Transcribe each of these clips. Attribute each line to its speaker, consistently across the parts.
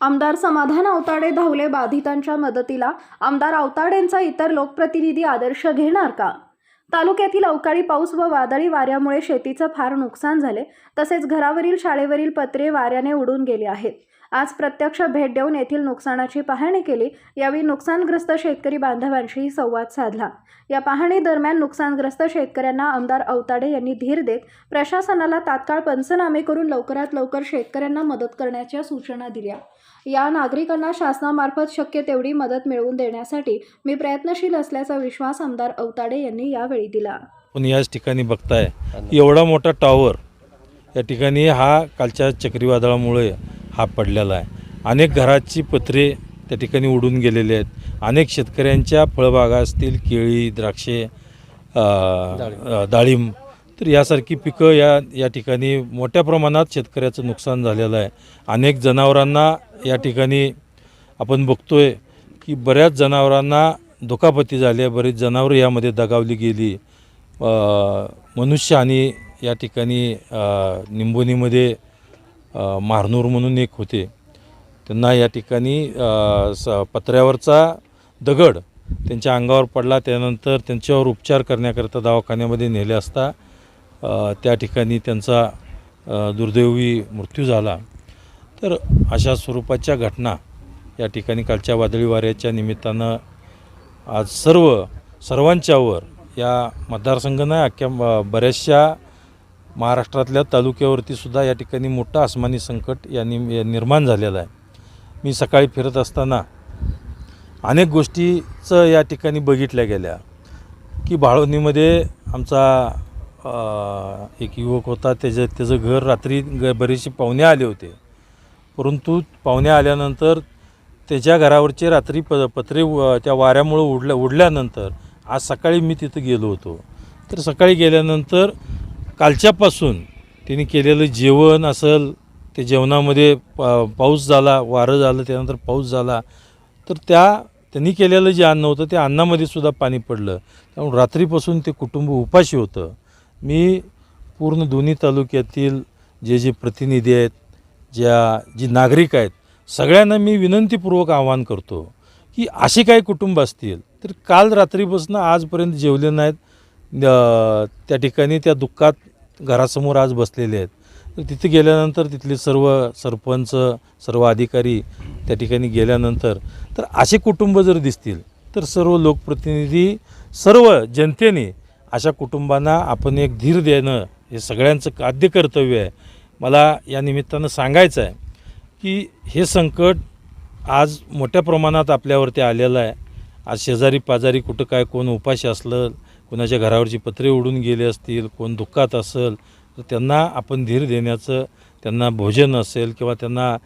Speaker 1: आमदार समाधान अवताडे धावले बाधितांच्या मदतीला. आमदार अवताडेंचा इतर लोकप्रतिनिधी आदर्श घेणार का? तालुक्यातील अवकाळी पाऊस व वादळी वाऱ्यामुळे शेतीचं फार नुकसान झाले. तसेच घरावरील शाळेवरील पत्रे वाऱ्याने उडून गेली आहेत. आज प्रत्यक्ष भेट देऊन येथील नुकसानाची पाहणी केली. यावेळी नुकसानग्रस्त शेतकरी बांधवांशी संवाद साधला. या पाहणी दरम्यान नुकसानग्रस्त शेतकऱ्यांना आमदार अवताडे यांनी धीर देत प्रशासनाला तात्काळ पंचनामे करून लवकरात लवकर शेतकऱ्यांना मदत करण्याच्या सूचना दिल्या. या नागरिकांना शासनामार्फत शक्य तेवढी मदत मिळवून देण्यासाठी मी प्रयत्नशील असल्याचा विश्वास आमदार अवताडे यांनी यावेळी दिला.
Speaker 2: पण याच ठिकाणी बघताय एवढा मोठा टॉवर या ठिकाणी हा कालच्या चक्रीवादळामुळे हा पडलेला आहे. अनेक घराची पत्रे त्या ठिकाणी उडून गेलेले आहेत. अनेक शेतकऱ्यांच्या फळबागा असतील केळी द्राक्षे डाळिंब तर यासारखी पिकं या या ठिकाणी मोठ्या प्रमाणात शेतकऱ्याचं नुकसान झालेलं आहे. अनेक जनावरांना या ठिकाणी आपण बघतोय की बऱ्याच जनावरांना दुखापती झाल्या बरीच जनावरं यामध्ये दगावली गेली. मनुष्य मनुष्यहानी या ठिकाणी निंबोनीमध्ये मारनूर म्हणून एक होते. त्यांना या ठिकाणी स पत्र्यावरचा दगड त्यांच्या अंगावर पडला. त्यानंतर त्यांच्यावर उपचार करण्याकरता दवाखान्यामध्ये नेले असता त्या ठिकाणी त्यांचा दुर्दैवी मृत्यू झाला. तर अशा स्वरूपाच्या घटना या ठिकाणी कालच्या वादळी वाऱ्याच्या निमित्तानं आज सर्व सर्वांच्यावर या मतदारसंघ नाही अख्ख्या बऱ्याचशा महाराष्ट्रातल्या तालुक्यावरती सुद्धा या ठिकाणी मोठं आसमानी संकट या नि निर्माण झालेलं आहे. मी सकाळी फिरत असताना अनेक गोष्टीचं या ठिकाणी बघितल्या गेल्या. की बाळवणीमध्ये आमचा एक युवक होता त्याचं त्याचं घर रात्री ग बरेचसे पाहुणे आले होते. परंतु पाहुणे आल्यानंतर त्याच्या घरावरचे रात्री प पत्रे त्या वाऱ्यामुळं उडल्या उडल्यानंतर आज सकाळी मी तिथं गेलो होतो. तर सकाळी गेल्यानंतर कालच्यापासून त्यांनी केलेलं जेवण असेल ते जेवणामध्ये पा पाऊस झाला वारं झालं त्यानंतर पाऊस झाला तर त्या त्यांनी केलेलं जे अन्न होतं त्या अन्नामध्ये सुद्धा पाणी पडलं. त्यामुळे रात्रीपासून ते कुटुंब उपाशी होतं. मी पूर्ण दोन्ही तालुक्यातील जे जे प्रतिनिधी आहेत ज्या जी नागरिक आहेत सगळ्यांना मी विनंतीपूर्वक आवाहन करतो की असे काही कुटुंब असतील तर काल रात्रीपासून आजपर्यंत जेवले नाहीत. त्या ठिकाणी त्या दुःखात घरासमोर आज बसलेले आहेत. तर तिथे गेल्यानंतर तिथले सर्व सरपंच सर्व अधिकारी त्या ठिकाणी गेल्यानंतर तर असे कुटुंब जर दिसतील तर सर्व लोकप्रतिनिधी सर्व जनतेने अशा कुटुंबांना आपण एक धीर देणं हे सगळ्यांचं आद्य कर्तव्य आहे. मला या निमित्तानं सांगायचं आहे की हे संकट आज मोठ्या प्रमाणात आपल्यावरती आलेलं आहे. आज शेजारी पाजारी कुठं काय कोण उपाशी असलं कोणाच्या घरावरची पत्रे उडून गेले असतील कोण दुःखात असेल तर त्यांना आपण धीर देण्याचं त्यांना भोजन असेल किंवा त्यांना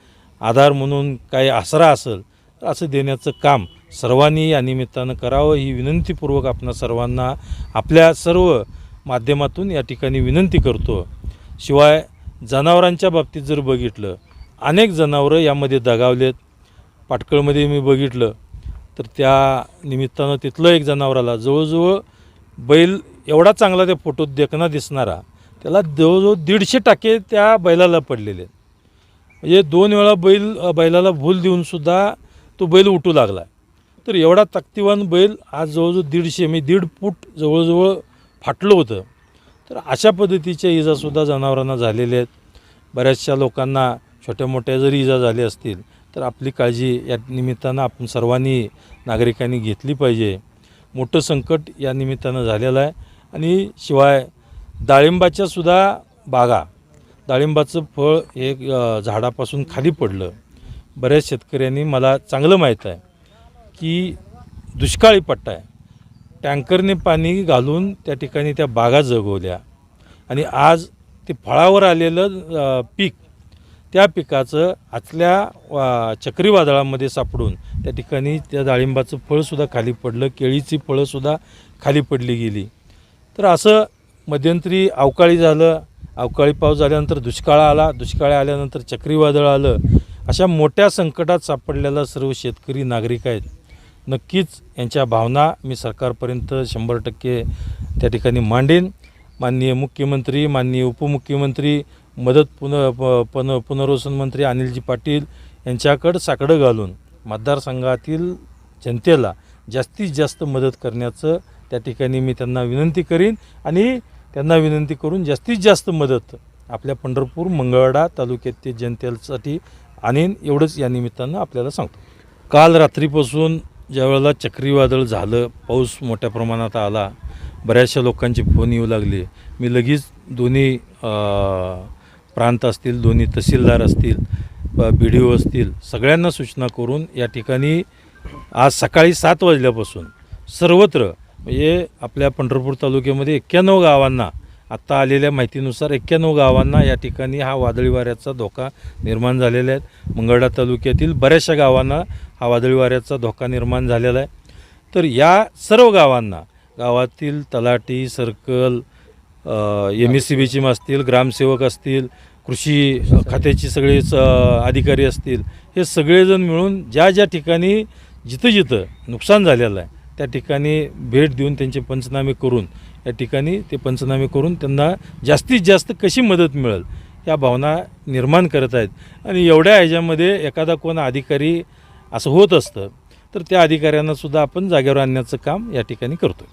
Speaker 2: आधार म्हणून काही आसरा असेल तर असं देण्याचं काम सर्वांनी या निमित्तानं करावं. ही विनंतीपूर्वक आपणा सर्वांना आपल्या सर्व माध्यमातून या ठिकाणी विनंती करतो. शिवाय जनावरांच्या बाबतीत जर बघितलं अनेक जनावरं यामध्ये दगावलेत. पाटकळमध्ये मी बघितलं तर त्या निमित्तानं तिथलं एक जनावराला जवळजवळ बैल एवढा चांगला त्या फोटोत देखना दिसणारा त्याला जवळजवळ दीडशे टाके त्या बैलाला पडलेले. आहेत म्हणजे दोन वेळा बैल बैलाला भूल देऊनसुद्धा तो बैल उठू लागला. तर एवढा ताकदीवान बैल आज जवळजवळ दीडशे म्हणजे दीड फूट जवळजवळ फाटलं होतं. तर अशा पद्धतीच्या इजासुद्धा जनावरांना झालेल्या आहेत. बऱ्याचशा लोकांना छोट्या मोठ्या जरी इजा झाल्या असतील तर आपली काळजी या निमित्तानं आपण सर्वांनी नागरिकांनी घेतली पाहिजे. मोठं संकट या निमित्तानं झालेलं आहे. आणि शिवाय डाळिंबाच्या सुद्धा बागा डाळिंबाचं फळ हे झाडापासून खाली पडलं. बऱ्याच शेतकऱ्यांनी मला चांगलं माहीत आहे की दुष्काळी पट्टा आहे. टँकरने पाणी घालून त्या ठिकाणी त्या बागा जगवल्या. आणि आज ते फळावर आलेलं पीक त्या पिकाचं आतल्या चक्रीवादळामध्ये सापडून त्या ठिकाणी त्या डाळिंबाचं फळसुद्धा खाली पडलं केळीची फळंसुद्धा खाली पडली गेली. तर असं मध्यंतरी अवकाळी झालं. अवकाळी पाऊस झाल्यानंतर दुष्काळ आला. दुष्काळ आल्यानंतर चक्रीवादळ आलं. अशा मोठ्या संकटात सापडलेला सर्व शेतकरी नागरिक आहेत. नक्कीच यांच्या भावना मी सरकारपर्यंत शंभर टक्के त्या ठिकाणी मांडेन. माननीय मुख्यमंत्री माननीय उपमुख्यमंत्री मदत पुन प- पुनर्वसन मंत्री अनिलजी पाटील यांच्याकडं साकडं घालून मतदारसंघातील जनतेला जास्तीत जास्त मदत करण्याचं त्या ठिकाणी मी त्यांना विनंती करीन आणि त्यांना विनंती करून जास्तीत जास्त मदत आपल्या पंढरपूर मंगळवाडा तालुक्यातील जनतेसाठी आणीन एवढंच या निमित्तानं आपल्याला सांगतो. काल रात्रीपासून ज्यावेळेला चक्रीवादळ झालं पाऊस मोठ्या प्रमाणात आला बऱ्याचशा लोकांचे फोन येऊ लागले. मी लगेच दोन्ही प्रांत असतील दोन्ही तहसीलदार असतील बी डी ओ असतील सगळ्यांना सूचना करून या ठिकाणी आज सकाळी सात वाजल्यापासून सर्वत्र म्हणजे आपल्या पंढरपूर तालुक्यामध्ये एक्क्याण्णव गावांना आत्ता आलेल्या माहितीनुसार एक्क्याण्णव गावांना या ठिकाणी हा वादळी वाऱ्याचा धोका निर्माण झालेला आहे. मंगळडा तालुक्यातील बऱ्याचशा गावांना हा वादळी वाऱ्याचा धोका निर्माण झालेला आहे. तर या सर्व गावांना गावातील तलाठी circle M S C B Cheam असतील ग्रामसेवक असतील कृषी खात्याची सगळेच अधिकारी असतील हे सगळेजण मिळून ज्या ज्या ठिकाणी जिथं जिथं नुकसान झालेलं आहे त्या ठिकाणी भेट देऊन त्यांचे पंचनामे करून या ठिकाणी ते पंचनामे करून त्यांना जास्तीत जास्त कशी मदत मिळेल या भावना निर्माण करत आहेत. आणि एवढ्या ह्याच्यामध्ये एखादा कोण अधिकारी असं होत असतं तर त्या अधिकाऱ्यांनासुद्धा आपण जागेवर आणण्याचं काम या ठिकाणी करतो